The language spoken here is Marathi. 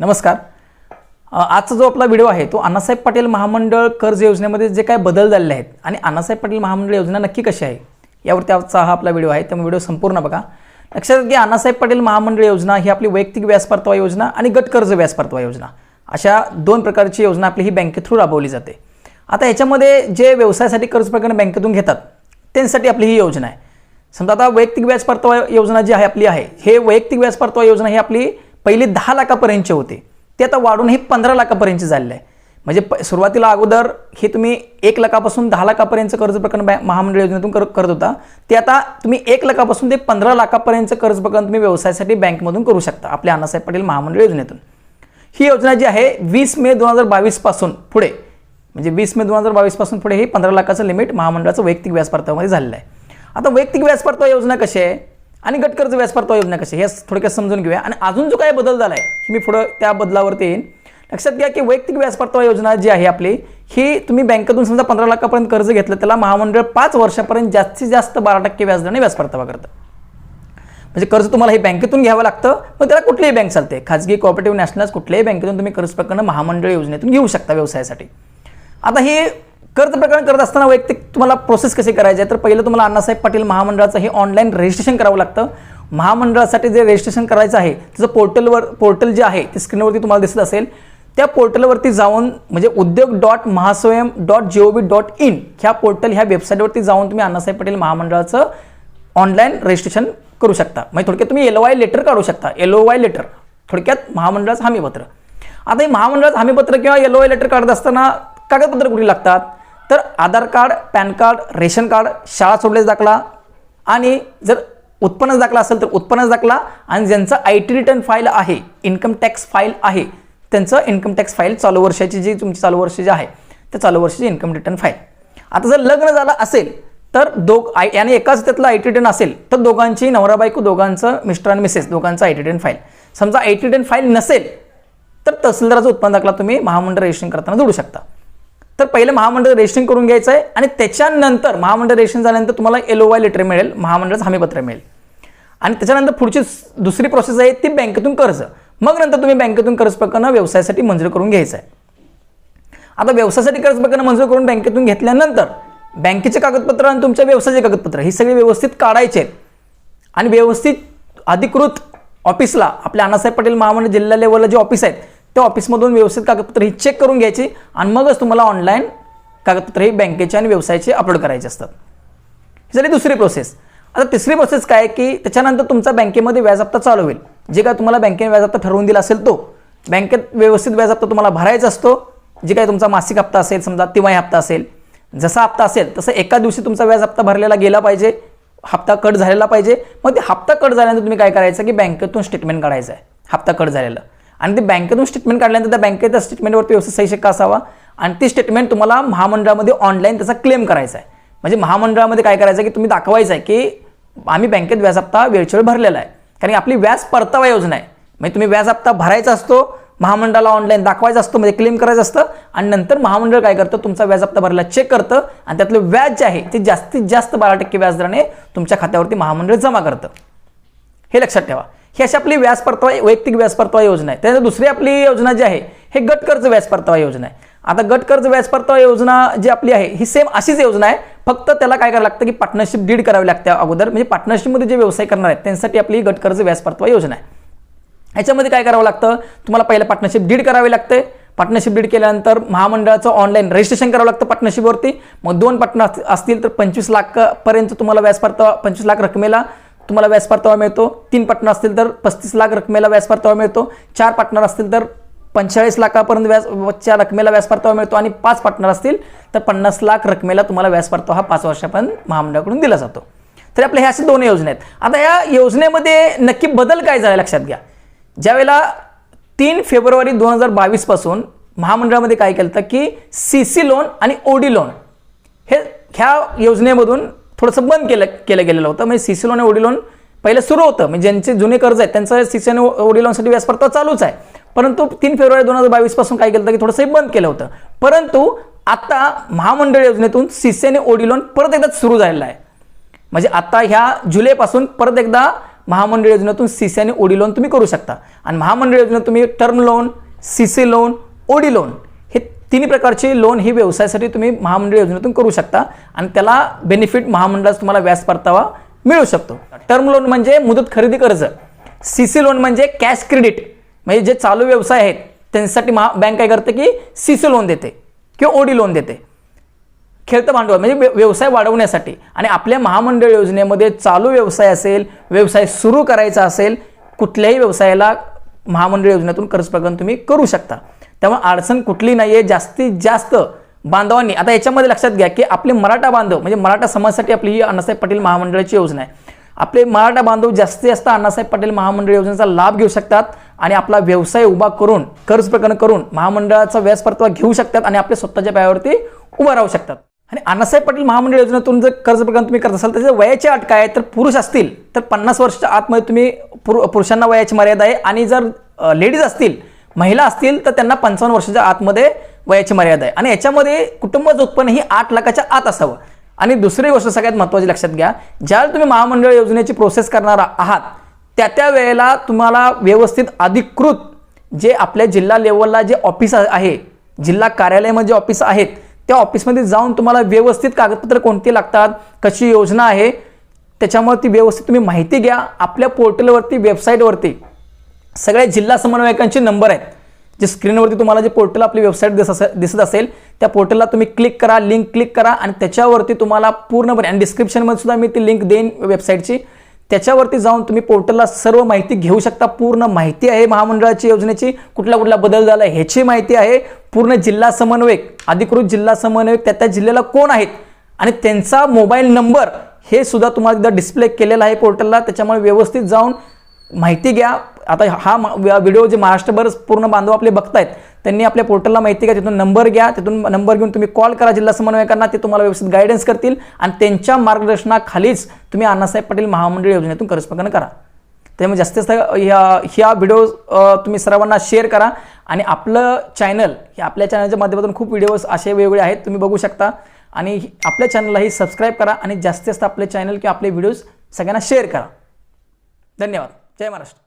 नमस्कार. आजचा जो आपला व्हिडिओ आहे तो अण्णासाहेब पाटील महामंडळ कर्ज योजनेमध्ये जे काय बदल झालेले आहेत आणि अण्णासाहेब पाटील महामंडळ योजना नक्की कशी आहे यावरती आजचा हा आपला व्हिडिओ आहे. त्यामुळे व्हिडिओ संपूर्ण बघा. लक्षात घ्या की अण्णासाहेब पाटील महामंडळ योजना ही आपली वैयक्तिक व्याज परतावा योजना आणि गट कर्ज व्याज परतावा योजना. अशा दोन प्रकारची योजना आपली ही बँके थ्रू राबवली जाते. आता याच्यामध्ये जे व्यवसायासाठी कर्ज प्रकरण बँकेतून घेतात त्यांच्यासाठी आपली ही योजना आहे. समजा आता वैयक्तिक व्याज परतावा योजना जी आहे आपली आहे हे वैयक्तिक व्याज परतावा योजना ही आपली पहिली दहा लाखापर्यंतचे होते. ते आता वाढून हे पंधरा लाखापर्यंतचे झालेलं आहे. म्हणजे प सुरुवातीला अगोदर हे तुम्ही एक लाखापासून दहा लाखापर्यंतचं कर्ज प्रकरण बँक महामंडळ योजनेतून कर करत होता. ते आता तुम्ही एक लाखापासून ते पंधरा लाखापर्यंतचं कर्ज प्रकरण तुम्ही व्यवसायासाठी बँकमधून करू शकता. आपल्या अण्णासाहेब पाटील महामंडळ योजनेतून. ही योजना जी आहे वीस मे दोन हजार बावीसपासून पुढे म्हणजे वीस मे दोन हजार बावीसपासून पुढे हे पंधरा लाखाचं लिमिट महामंडळाचं वैयक्तिक व्याज परताव्यामध्ये झालेलं आहे. आता वैयक्तिक व्याज परतावा योजना कशी आहे? आणि गट कर्ज व्याज परतावा योजना कशी हे थोडक्यात समजून घेऊया. आणि अजून जो काही बदल झाला आहे मी पुढं त्या बदलावरती येईन. लक्षात घ्या की वैयक्तिक व्याज परतावा योजना जी आहे आपली ही तुम्ही बँकेतून समजा पंधरा लाखापर्यंत कर्ज घेतलं त्याला महामंडळ पाच वर्षापर्यंत जास्तीत जास्त बारा टक्के व्याजदराने व्याज परतावा करतं. म्हणजे कर्ज तुम्हाला हे बँकेतून घ्यावं लागतं मग त्याला कुठलीही बँक चालते. खाजगी कॉपरेटिव्ह नॅशनल्स कुठल्याही बँकेतून तुम्ही कर्ज प्रकरण महामंडळ योजनेतून घेऊ शकता व्यवसायासाठी. आता हे कर्ज प्रकरण करत असताना वैयक्तिक तुम्हाला प्रोसेस कशी करायची आहे? तर पहिलं तुम्हाला अण्णासाहेब पाटील महामंडळाचं हे ऑनलाईन रजिस्ट्रेशन करावं लागतं. महामंडळासाठी जे रजिस्ट्रेशन करायचं आहे त्याचं पोर्टलवर पोर्टल जे आहे ते स्क्रीनवरती तुम्हाला दिसत असेल. त्या पोर्टलवरती जाऊन म्हणजे Udyog dot Mahaswayam dot G O V dot in ह्या पोर्टल ह्या वेबसाईटवरती जाऊन तुम्ही अण्णासाहेब पाटील महामंडळाचं ऑनलाईन रजिस्ट्रेशन करू शकता. म्हणजे थोडक्यात तुम्ही एल वाय लेटर काढू शकता. एल ओ वाय लेटर थोडक्यात महामंडळाचं हमीपत्र. आता हे महामंडळाचं हमीपत्र किंवा एल ओ वाय लेटर काढत असताना कागदपत्र कुठे लागतात? तर Aadhaar card PAN card ration card शाळा सोडल्याचा दाखला आणि जर उत्पन्नच दाखला असेल तर उत्पन्नच दाखला आणि ज्यांचं आय टी रिटर्न फाईल आहे इन्कम टॅक्स फाईल आहे त्यांचं इन्कम टॅक्स फाईल चालू वर्षाची जी तुमची चालू वर्ष जी आहे त्या चालू वर्षाची इन्कम रिटर्न फाईल आता जर लग्न झालं असेल तर दोघ आय आणि एकाच त्यातलं आय टी रिटर्न असेल तर दोघांची नवरा बायको दोघांचं मिस्टर आणि मिसेस दोघांचं आय टी रिटर्न फाईल समजा आय टी रिटर्न फाईल नसेल तर तहसीलदाराचा उत्पन्न दाखला तुम्ही महामंडळ रजिस्ट्रेशन करताना जोडू शकता. तर पहिलं महामंडळ रजिस्ट्रेशन करून घ्यायचं आहे आणि त्याच्यानंतर महामंडळ रजिस्ट्रेशन झाल्यानंतर तुम्हाला एल ओ वाय लेटर मिळेल महामंडळाचं हमीपत्र मिळेल. आणि त्याच्यानंतर पुढची दुसरी प्रोसेस आहे ती बँकेतून कर्ज. मग नंतर तुम्ही बँकेतून कर्ज प्रकरण व्यवसायासाठी मंजूर करून घ्यायचं आहे आता व्यवसायासाठी कर्ज प्रकरण मंजूर करून बँकेतून घेतल्यानंतर बँकेचे कागदपत्र आणि तुमच्या व्यवसायाचे कागदपत्र ही सगळी व्यवस्थित काढायचे. आहेत आणि व्यवस्थित अधिकृत ऑफिसला आपल्या अण्णासाहेब पटेल महामंडळ जिल्हा लेवलला जे ऑफिस आहेत त्या ऑफिसमधून व्यवस्थित कागदपत्र ही चेक करून घ्यायची आणि मगच तुम्हाला ऑनलाईन कागदपत्र ही बँकेचे आणि व्यवसायाचे अपलोड करायचे असतात. ही झाली दुसरी प्रोसेस आता तिसरी प्रोसेस काय आहे की त्याच्यानंतर तुमचा बँकेमध्ये व्याज हप्ता चालू होईल. जे काय तुम्हाला बँकेने व्याज हप्ता ठरवून दिला असेल तो बँकेत व्यवस्थित व्याज हप्ता तुम्हाला भरायचा असतो. जे काय तुमचा मासिक हप्ता असेल समजा तिमाही हप्ता असेल जसा हप्ता असेल तसं एका दिवशी तुमचा व्याज हप्ता भरलेला गेला पाहिजे. हप्ता कट झालेला पाहिजे. मग ते हप्ता कट झाल्यानंतर तुम्ही काय करायचं की बँकेतून स्टेटमेंट काढायचं आहे. हप्ता कट झालेला. आणि ते बँकेतून स्टेटमेंट काढल्यानंतर त्या बँकेच्या स्टेटमेंटवरती व्यवस्थित सही शिक्का असावा. आणि ती स्टेटमेंट तुम्हाला महामंडळामध्ये ऑनलाईन त्याचा क्लेम करायचा आहे. म्हणजे महामंडळामध्ये काय करायचं आहे की तुम्ही दाखवायचं आहे की आम्ही बँकेत व्याज हप्ता वेळच्या वेळ भरलेला आहे. कारण आपली व्याज परतावा योजना आहे. म्हणजे तुम्ही व्याज हप्ता भरायचा असतो महामंडळाला ऑनलाईन दाखवायचं असतं म्हणजे क्लेम करायचं असतं. आणि नंतर महामंडळ काय करतं? तुमचा व्याज हप्ता भरायला चेक करतं आणि त्यातलं व्याज जे आहे ते जास्तीत जास्त बारा टक्के व्याजदराने तुमच्या खात्यावरती महामंडळ जमा करतं. हे लक्षात ठेवा. ही अशी आपली व्याज परतावा वैयक्तिक व्याज परतावा योजना आहे. त्यानंतर दुसरी आपली योजना जी आहे हे गट कर्ज व्याज परतावा योजना आहे. आता गट कर्ज व्याज परतावा योजना जी आपली आहे ही सेम अशीच योजना आहे. फक्त त्याला काय करावं लागतं की पार्टनरशिप डीड करावी लागते अगोदर. म्हणजे पार्टनरशिपमध्ये जे व्यवसाय करणार आहेत त्यांच्यासाठी आपली गट कर्ज व्याज परतावा योजना आहे. ह्याच्यामध्ये काय करावं लागतं? तुम्हाला पहिलं पार्टनरशिप डीड करावी लागते. पार्टनरशिप डीड केल्यानंतर महामंडळाचं ऑनलाईन रजिस्ट्रेशन करावं लागतं पार्टनरशिपवरती मग दोन पार्टनर असतील तर पंचवीस लाखपर्यंत तुम्हाला व्याज परतावा पंचवीस लाख रकमेला तुम्हाला व्याज परतावा मिळतो. तीन पार्टनर असतील तर पस्तीस लाख रकमेला व्याज परतावा मिळतो. चार पार्टनर असतील तर पंचेचाळीस लाखापर्यंत व्याजच्या रकमेला व्याज परतावा मिळतो आणि पाच पार्टनर असतील तर पन्नास लाख रकमेला तुम्हाला व्याज परतावा हा पाच वर्षापर्यंत महामंडळाकडून दिला जातो. तर आपल्या ह्या अशा दोन योजना आहेत. आता या योजनेमध्ये नक्की बदल काय झाला लक्षात घ्या. ज्यावेळेला तीन फेब्रुवारी दोन हजार बावीसपासून महामंडळामध्ये काय केलं होतं की सी सी लोन आणि ओडी लोन हे ह्या योजनेमधून थोडंसं बंद केलं केलं गेलेलं होतं. म्हणजे सी सी लोन आणि ओडी लोन पहिलं सुरू होतं. म्हणजे ज्यांचे जुने कर्ज आहेत त्यांचं सी सी आणि ओडी लोनसाठी व्याज चालूच आहे. परंतु तीन फेब्रुवारी दोन हजार बावीसपासून काय केलं होतं की थोडंसं बंद केलं होतं. परंतु आता महामंडळ योजनेतून सी सी आणि ओडी लोन परत एकदा सुरू झालेलं आहे. म्हणजे आता ह्या जुलैपासून परत एकदा महामंडळ योजनेतून सी सी आणि ओडी लोन तुम्ही करू शकता. आणि महामंडळ योजनेत तुम्ही term loan C C loan OD loan तिन्ही प्रकारचे लोन ही व्यवसायासाठी तुम्ही महामंडळ योजनेतून करू शकता आणि त्याला बेनिफिट महामंडळास तुम्हाला व्याज परतावा मिळू शकतो. टर्म लोन म्हणजे मुदत खरेदी कर्ज. सी सी लोन म्हणजे कॅश क्रेडिट म्हणजे जे चालू व्यवसाय आहेत त्यांच्यासाठी महा बँक काय करते की सी सी लोन देते किंवा ओडी लोन देते. खेळतं भांडवल म्हणजे व्यवसाय वाढवण्यासाठी. आणि आपल्या महामंडळ योजनेमध्ये चालू व्यवसाय असेल व्यवसाय सुरू करायचा असेल कुठल्याही व्यवसायाला महामंडळ योजनेतून कर्ज प्रकरण तुम्ही करू शकता. त्यामुळे अडचण कुठली नाही आहे जास्तीत जास्त बांधवांनी. आता याच्यामध्ये लक्षात घ्या की आपले मराठा बांधव म्हणजे मराठा समाजासाठी आपली ही अण्णासाहेब पाटील महामंडळाची योजना आहे. आपले मराठा बांधव जास्तीत जास्त अण्णासाहेब पाटील महामंडळ योजनेचा लाभ घेऊ शकतात आणि आपला व्यवसाय उभा करून कर्ज प्रकरण करून महामंडळाचा व्याज परतावा घेऊ शकतात आणि आपल्या स्वतःच्या पायावरती उभं राहू शकतात. आणि अण्णासाहेब पाटील महामंडळ योजनेतून जर कर्ज प्रकरण तुम्ही करत असाल त्याच्या वयाची अट काय आहे? तर पुरुष असतील तर पन्नास वर्षाच्या आतमध्ये तुम्ही पुरु पुरुषांना वयाची मर्यादा आहे. आणि जर लेडीज असतील महिला असतील तर त्यांना पंचावन्न वर्षाच्या आतमध्ये वयाची मर्यादा आहे. आणि याच्यामध्ये कुटुंबाचं उत्पन्न ही आठ लाखाच्या आत असावं. आणि दुसरी गोष्ट सगळ्यात महत्त्वाची लक्षात घ्या ज्यावेळेला तुम्ही महामंडळ योजनेची प्रोसेस करणार आहात त्या त्या वेळेला तुम्हाला व्यवस्थित अधिकृत जे आपल्या जिल्हा लेवलला जे ऑफिस आहे जिल्हा कार्यालयामध्ये जे ऑफिस आहेत त्या ऑफिसमध्ये जाऊन तुम्हाला व्यवस्थित कागदपत्र कोणती लागतात कशी योजना आहे त्याच्यामुळे ती व्यवस्थित तुम्ही माहिती घ्या. आपल्या पोर्टलवरती वेबसाईटवरती सगळ्या जिल्हा समन्वयकांचे नंबर आहेत. जे स्क्रीनवरती तुम्हाला जे पोर्टल आपली वेबसाईट दिस असे दिसत असेल त्या पोर्टलला तुम्ही क्लिक करा लिंक क्लिक करा आणि त्याच्यावरती तुम्हाला पूर्णपणे आणि डिस्क्रिप्शनमध्ये सुद्धा मी ती लिंक देईन वेबसाईटची त्याच्यावरती जाऊन तुम्ही पोर्टलला सर्व माहिती घेऊ शकता. पूर्ण माहिती आहे महामंडळाची योजनेची. कुठला कुठला बदल झाला आहे ह्याची माहिती आहे. पूर्ण जिल्हा समन्वयक अधिकृत जिल्हा समन्वयक त्या त्या जिल्ह्याला कोण आहेत? आणि त्यांचा मोबाईल नंबर हे सुद्धा तुम्हाला एकदा डिस्प्ले केलेला आहे पोर्टलला. त्याच्यामुळे व्यवस्थित जाऊन माहिती घ्या. आता हा व्हिडिओ जे महाराष्ट्रभर पूर्ण बांधव आपले बघतायत त्यांनी आपल्या पोर्टलला माहिती घ्या तिथून नंबर घ्या तिथून नंबर घेऊन तुम्ही कॉल करा जिल्हा समन्वयकांना ते तुम्हाला व्यवस्थित गायडन्स करतील आणि त्यांच्या मार्गदर्शनाखालीच तुम्ही अण्णासाहेब पाटील महामंडळ योजनेतून करस्पंदन करा. त्यामुळे जास्तीत जास्त ह्या ह्या व्हिडिओ तुम्ही सर्वांना शेअर करा आणि आपलं चॅनल हे आपल्या चॅनलच्या माध्यमातून खूप व्हिडिओज असे वेगवेगळे आहेत तुम्ही बघू शकता. आणि आपल्या चॅनललाही सबस्क्राईब करा आणि जास्तीत जास्त आपले चॅनल किंवा आपले व्हिडिओज सगळ्यांना शेअर करा. धन्यवाद. जय महाराष्ट्र.